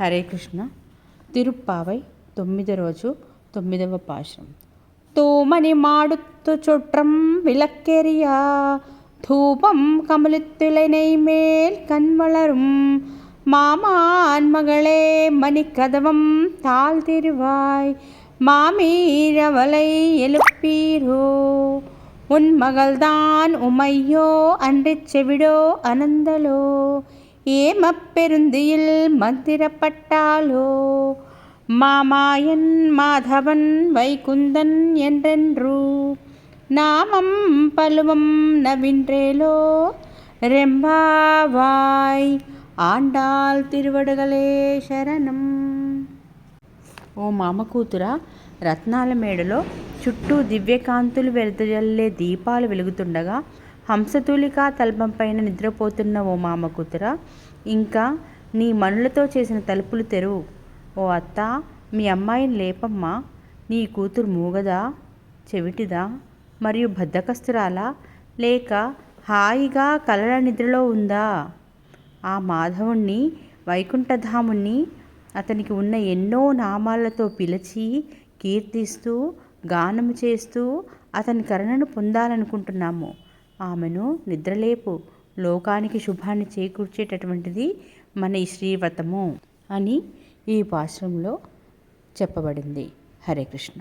హరే కృష్ణ తిరుప్పావై తొమ్మిది రోజు తొమ్మిదవ పాశం తూమని మాడుత్తు చుట్రం విలక్కెరియా தூபம் கமலித்துளை மேல் கண் வளரும். மாமான் மகளே மணிக்கதவம் தாழ் திருவாய் மாமீரவலை எழுப்பீரோ உன் மகள்தான் உமையோ அன்று செவிடோ அனந்தலோ. ஏமப்பெருந்தியில் மந்திரப்பட்டாலோ மாமாயன் மாதவன் வைகுந்தன் என்றென்று நாமம் பலுவம் நவின்றேலோ ரெம்பாவாய் ఆండాల్ తిరువడగలే శరణం ఓ మామ కూతుర రత్నాల మేడలో చుట్టూ దివ్యకాంతులు వెదజల్లే దీపాలు వెలుగుతుండగా హంసతూలికా తల్పంపైన నిద్రపోతున్న ఓ మామ కూతుర ఇంకా నీ మనులతో చేసిన తలుపులు తెరువు. ఓ అత్త మీ అమ్మాయిని లేపమ్మా నీ కూతురు మూగదా చెవిటిదా మరియు బద్ధకస్తురాలా లేక హాయిగా కలల నిద్రలో ఉందా? ఆ మాధవుణ్ణి వైకుంఠధాముణ్ణి అతనికి ఉన్న ఎన్నో నామాలతో పిలిచి కీర్తిస్తూ గానము చేస్తూ అతని కరుణను పొందాలనుకుంటున్నాము. ఆమెను నిద్రలేపు. లోకానికి శుభాన్ని చేకూర్చేటటువంటిది మన ఈ శ్రీవ్రతము అని ఈ పాశ్రంలో చెప్పబడింది. హరే కృష్ణ.